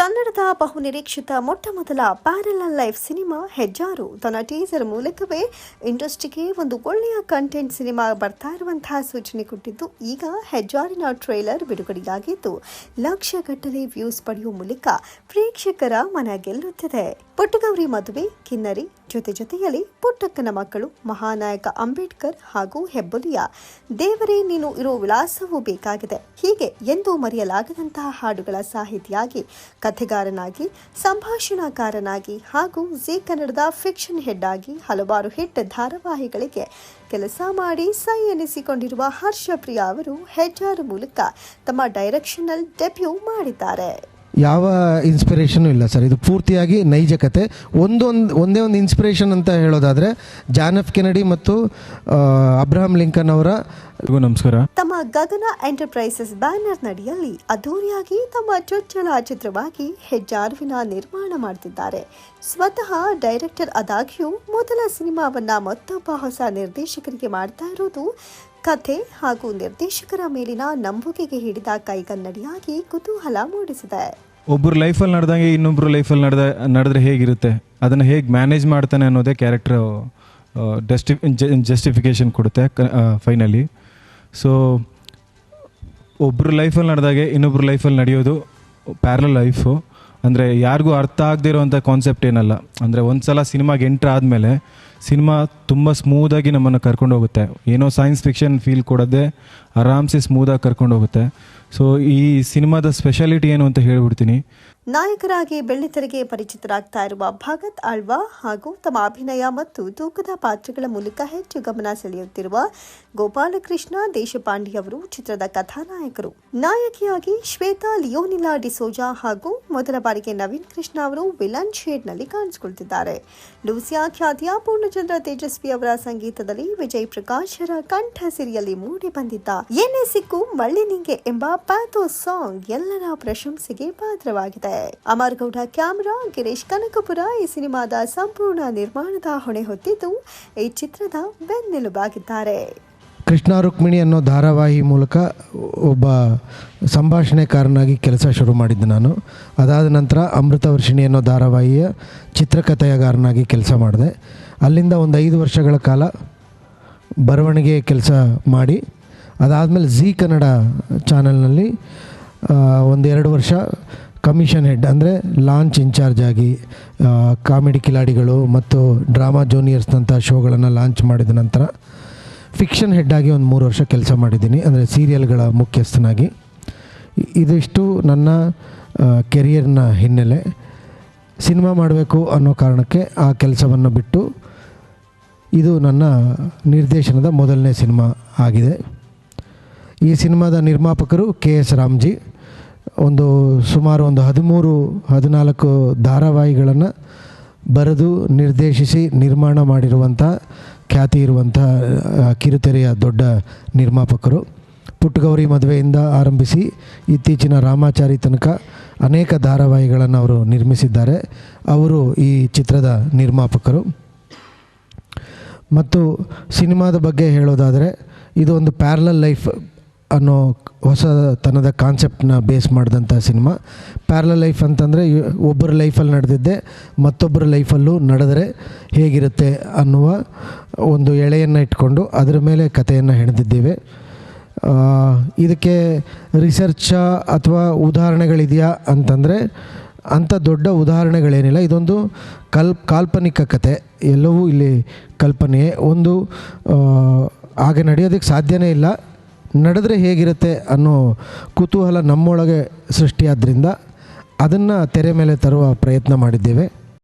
ಕನ್ನಡದ ಬಹುನಿರೀಕ್ಷಿತ ಮೊಟ್ಟ ಮೊದಲ ಪ್ಯಾರಲಲ್ ಲೈಫ್ ಸಿನಿಮಾ ಹೆಜ್ಜಾರು. ತನ್ನ ಟೀಸರ್ ಮೂಲಕವೇ ಇಂಡಸ್ಟ್ರಿಗೆ ಒಂದು ಒಳ್ಳೆಯ ಕಂಟೆಂಟ್ ಸಿನಿಮಾ ಬರ್ತಾ ಇರುವಂತಹ ಸೂಚನೆ ಕೊಟ್ಟಿದ್ದು. ಈಗ ಹೆಜ್ಜಾರಿನ ಟ್ರೇಲರ್ ಬಿಡುಗಡೆಯಾಗಿದ್ದು ಲಕ್ಷಗಟ್ಟಲೆ ವ್ಯೂಸ್ ಪಡೆಯುವ ಮೂಲಕ ಪ್ರೇಕ್ಷಕರ ಮನ ಗೆಲ್ಲುತ್ತಿದೆ. ಪುಟ್ಟಗೌರಿ ಮದುವೆ, ಕಿನ್ನರಿ ಜೊತೆ ಜೊತೆಯಲ್ಲಿ ಪುಟ್ಟಕ್ಕನ ಮಕ್ಕಳು ಮಹಾನಾಯಕ ಅಂಬೇಡ್ಕರ್ ಹಾಗೂ ಹೆಬ್ಬುಲಿಯ ದೇವರೇ ನೀನು ಇರೋ ವಿಳಾಸವೂ ಬೇಕಾಗಿದೆ. ಹೀಗೆ ಎಂದೂ ಮರೆಯಲಾಗದಂತಹ ಹಾಡುಗಳ ಸಾಹಿತಿಯಾಗಿ ಕಥೆಗಾರನಾಗಿ, ಸಂಭಾಷಣಾಕಾರನಾಗಿ ಹಾಗೂ ಜಿ ಕನ್ನಡದ ಫಿಕ್ಷನ್ ಹೆಡ್ ಆಗಿ ಹಲವಾರು ಹಿಟ್ ಧಾರಾವಾಹಿಗಳಿಗೆ ಕೆಲಸ ಮಾಡಿ ಸೈ ಎನಿಸಿಕೊಂಡಿರುವ ಹರ್ಷಪ್ರಿಯಾ ಅವರು ಹೆಜ್ಜಾರು ಮೂಲಕ ತಮ್ಮ ಡೈರೆಕ್ಷನಲ್ ಡೆಬ್ಯೂ ಮಾಡಿದ್ದಾರೆ. ಯಾವ ಇನ್ಸ್ಪಿರೇಷನು ಇಲ್ಲ ಸರ್ ಇದು ಪೂರ್ತಿಯಾಗಿ ನೈಜ ಕತೆ. ಒಂದೊಂದು ಒಂದೇ ಒಂದು ಇನ್ಸ್ಪಿರೇಷನ್ ಅಂತ ಹೇಳೋದಾದರೆ ಜಾನ್ ಎಫ್ ಕೆನಡಿ ಮತ್ತು ಅಬ್ರಹಾಂ ಲಿಂಕನ್ ಅವರ ನಮಸ್ಕಾರ. ತಮ್ಮ ಗಗನ ಎಂಟರ್ಪ್ರೈಸಸ್ ಬ್ಯಾನರ್ ನಡಿಯಲ್ಲಿ ಅದ್ದೂರಿಯಾಗಿ ತಮ್ಮ ಚೊಚ್ಚಲ ಚಿತ್ರವಾಗಿ ಹೆಜ್ಜಾರ್ವಿನ ನಿರ್ಮಾಣ ಮಾಡ್ತಿದ್ದಾರೆ. ಸ್ವತಃ ಡೈರೆಕ್ಟರ್ ಆದಾಗ್ಯೂ ಮೊದಲ ಸಿನಿಮಾವನ್ನ ಮತ್ತೊಬ್ಬ ಹೊಸ ನಿರ್ದೇಶಕರಿಗೆ ಮಾಡ್ತಾ ಇರೋದು ಕಥೆ ಹಾಗೂ ನಿರ್ದೇಶಕರ ಮೇಲಿನ ನಂಬುಗೆಗೆ ಹಿಡಿದ ಕೈಗನ್ನಡಿಯಾಗಿ ಕುತೂಹಲ ಮೂಡಿಸಿದೆ. ಒಬ್ಬರು ಲೈಫಲ್ಲಿ ನಡೆದಂಗೆ ಇನ್ನೊಬ್ಬರು ಲೈಫಲ್ಲಿ ನಡೆದ, ನಡೆದ್ರೆ ಹೇಗಿರುತ್ತೆ? ಅದನ್ನು ಹೇಗೆ ಮ್ಯಾನೇಜ್ ಮಾಡ್ತಾನೆ ಅನ್ನೋದೇ ಕ್ಯಾರೆಕ್ಟ್ರ್ ಡೆಸ್ಟಿ ಜಸ್ಟಿಫಿಕೇಷನ್ ಕೊಡುತ್ತೆ ಫೈನಲಿ ಸೊ ಒಬ್ಬರು ಲೈಫಲ್ಲಿ ನಡೆದಾಗೆ ಇನ್ನೊಬ್ಬರು ಲೈಫಲ್ಲಿ ನಡೆಯೋದು ಪ್ಯಾರಲ ಲೈಫು ಅಂದರೆ ಯಾರಿಗೂ ಅರ್ಥ ಆಗದೇ ಇರೋವಂಥ ಕಾನ್ಸೆಪ್ಟ್ ಏನಲ್ಲ. ಅಂದರೆ ಒಂದು ಸಲ ಸಿನಿಮಾಗೆ ಎಂಟ್ರ್ ಆದಮೇಲೆ ಸಿನಿಮಾ ತುಂಬ ಸ್ಮೂದಾಗಿ ನಮ್ಮನ್ನು ಕರ್ಕೊಂಡು ಹೋಗುತ್ತೆ. ಏನೋ ಸೈನ್ಸ್ ಫಿಕ್ಷನ್ ಫೀಲ್ ಕೊಡೋದೇ ಆರಾಮ್ಸೆ ಸ್ಮೂದಾಗಿ ಕರ್ಕೊಂಡು ಹೋಗುತ್ತೆ. ಸೊ ಈ ಸಿನಿಮಾದ ಸ್ಪೆಷಾಲಿಟಿ ಏನು ಅಂತ ಹೇಳ್ಬಿಡ್ತೀನಿ. ನಾಯಕರಾಗಿ ಬೆಳ್ಳಿತೆರೆಗೆ ಪರಿಚಿತರಾಗ್ತಾ ಇರುವ ಭಗತ್ ಆಳ್ವಾ ಹಾಗೂ ತಮ್ಮ ಅಭಿನಯ ಮತ್ತು ತೂಕದ ಪಾತ್ರಗಳ ಮೂಲಕ ಹೆಚ್ಚು ಗಮನ ಸೆಳೆಯುತ್ತಿರುವ ಗೋಪಾಲಕೃಷ್ಣ ದೇಶಪಾಂಡೆ ಅವರು ಚಿತ್ರದ ಕಥಾನಾಯಕರು. ನಾಯಕಿಯಾಗಿ ಶ್ವೇತಾ ಲಿಯೋನಿಲಾ ಡಿಸೋಜಾ ಹಾಗೂ ಮೊದಲ ಬಾರಿಗೆ ನವೀನ್ ಕೃಷ್ಣ ಅವರು ವಿಲನ್ ಶೇಡ್ನಲ್ಲಿ ಕಾಣಿಸಿಕೊಳ್ತಿದ್ದಾರೆ. ಲೂಸಿಯಾ ಖ್ಯಾತಿಯ ಪೂರ್ಣಚಂದ್ರ ತೇಜಸ್ವಿ ಅವರ ಸಂಗೀತದಲ್ಲಿ ವಿಜಯ್ ಪ್ರಕಾಶರ ಕಂಠ ಸಿರಿಯಲ್ಲಿ ಮೂಡಿ ಬಂದಿದ್ದ ಏನೇ ಸಿಕ್ಕು ಮಳ್ಳಿ ನಿಂಗೆ ಎಂಬ ಪ್ಯಾಥೋ ಸಾಂಗ್ ಎಲ್ಲರ ಪ್ರಶಂಸೆಗೆ ಪಾತ್ರವಾಗಿದೆ. ಅಮರ್ಗೌಡ ಕ್ಯಾಮರಾ, ಗಿರೀಶ್ ಕನಕಪುರ ಈ ಸಿನಿಮಾದ ಸಂಪೂರ್ಣ ನಿರ್ಮಾಣದ ಹೊಣೆ ಹೊತ್ತಿದ್ದು ಈ ಚಿತ್ರದ ಬೆನ್ನೆಲುಬಾಗಿದ್ದಾರೆ. ಕೃಷ್ಣ ರುಕ್ಮಿಣಿ ಅನ್ನೋ ಧಾರಾವಾಹಿ ಮೂಲಕ ಒಬ್ಬ ಸಂಭಾಷಣೆಕಾರನಾಗಿ ಕೆಲಸ ಶುರು ಮಾಡಿದ್ದೆ ನಾನು. ಅದಾದ ನಂತರ ಅಮೃತ ವರ್ಷಿಣಿ ಅನ್ನೋ ಧಾರಾವಾಹಿಯ ಚಿತ್ರಕಥೆಯಗಾರನಾಗಿ ಕೆಲಸ ಮಾಡಿದೆ. ಅಲ್ಲಿಂದ ಒಂದು ಐದು ವರ್ಷಗಳ ಕಾಲ ಬರವಣಿಗೆ ಕೆಲಸ ಮಾಡಿ, ಅದಾದಮೇಲೆ ಝೀ ಕನ್ನಡ ಚಾನಲ್ನಲ್ಲಿ ಎರಡು ವರ್ಷ ಕಮಿಷನ್ ಹೆಡ್, ಅಂದರೆ ಲಾಂಚ್ ಇನ್ಚಾರ್ಜ್ ಆಗಿ ಕಾಮಿಡಿ ಕಿಲಾಡಿಗಳು ಮತ್ತು ಡ್ರಾಮಾ ಜೂನಿಯರ್ಸ್ನಂಥ ಶೋಗಳನ್ನು ಲಾಂಚ್ ಮಾಡಿದ ನಂತರ ಫಿಕ್ಷನ್ ಹೆಡ್ ಆಗಿ ಒಂದು ಮೂರು ವರ್ಷ ಕೆಲಸ ಮಾಡಿದ್ದೀನಿ, ಅಂದರೆ ಸೀರಿಯಲ್ಗಳ ಮುಖ್ಯಸ್ಥನಾಗಿ. ಇದಿಷ್ಟು ನನ್ನ ಕೆರಿಯರ್ನ ಹಿನ್ನೆಲೆ. ಸಿನಿಮಾ ಮಾಡಬೇಕು ಅನ್ನೋ ಕಾರಣಕ್ಕೆ ಆ ಕೆಲಸವನ್ನು ಬಿಟ್ಟು ಇದು ನನ್ನ ನಿರ್ದೇಶನದ ಮೊದಲನೇ ಸಿನಿಮಾ ಆಗಿದೆ. ಈ ಸಿನಿಮಾದ ನಿರ್ಮಾಪಕರು ಕೆ ಎಸ್ ರಾಮ್ಜಿ. ಒಂದು ಸುಮಾರು ಒಂದು ಹದಿಮೂರು, ಹದಿನಾಲ್ಕು ಧಾರಾವಾಹಿಗಳನ್ನು ಬರೆದು ನಿರ್ದೇಶಿಸಿ ನಿರ್ಮಾಣ ಮಾಡಿರುವಂಥ ಖ್ಯಾತಿ ಇರುವಂಥ ಕಿರುತೆರೆಯ ದೊಡ್ಡ ನಿರ್ಮಾಪಕರು. ಪುಟ್ಟಗೌರಿ ಮದುವೆಯಿಂದ ಆರಂಭಿಸಿ ಇತ್ತೀಚಿನ ರಾಮಾಚಾರಿ ತನಕ ಅನೇಕ ಧಾರಾವಾಹಿಗಳನ್ನು ಅವರು ನಿರ್ಮಿಸಿದ್ದಾರೆ. ಅವರು ಈ ಚಿತ್ರದ ನಿರ್ಮಾಪಕರು. ಮತ್ತು ಸಿನಿಮಾದ ಬಗ್ಗೆ ಹೇಳೋದಾದರೆ, ಇದು ಒಂದು ಪ್ಯಾರಲಲ್ ಲೈಫ್ ಅನ್ನೋ ಹೊಸತನದ ಕಾನ್ಸೆಪ್ಟನ್ನ ಬೇಸ್ ಮಾಡಿದಂಥ ಸಿನಿಮಾ. ಪ್ಯಾರಲಲ್ ಲೈಫ್ ಅಂತಂದರೆ ಒಬ್ಬರ ಲೈಫಲ್ಲಿ ನಡೆದಿದ್ದೆ, ಮತ್ತೊಬ್ಬರ ಲೈಫಲ್ಲೂ ನಡೆದರೆ ಹೇಗಿರುತ್ತೆ ಅನ್ನುವ ಒಂದು ಎಳೆಯನ್ನು ಇಟ್ಕೊಂಡು ಅದರ ಮೇಲೆ ಕಥೆಯನ್ನು ಹೆಣೆದಿದ್ದೇವೆ. ಇದಕ್ಕೆ ರಿಸರ್ಚ ಅಥವಾ ಉದಾಹರಣೆಗಳಿದೆಯಾ ಅಂತಂದರೆ ಅಂಥ ದೊಡ್ಡ ಉದಾಹರಣೆಗಳೇನಿಲ್ಲ. ಇದೊಂದು ಕಲ್, ಕಾಲ್ಪನಿಕ ಕತೆ. ಎಲ್ಲವೂ ಇಲ್ಲಿ ಕಲ್ಪನೆ ಒಂದು ಹಾಗೆ ನಡೆಯೋದಕ್ಕೆ ಸಾಧ್ಯನೇ ಇಲ್ಲ. ನಡೆದ್ರೆ ಹೇಗಿರುತ್ತೆ ಅನ್ನೋ ಕುತೂಹಲ ನಮ್ಮೊಳಗೆ ಸೃಷ್ಟಿಯಾದ್ದರಿಂದ ಅದನ್ನು ತೆರೆ ಮೇಲೆ ತರುವ ಪ್ರಯತ್ನ ಮಾಡಿದ್ದೇವೆ.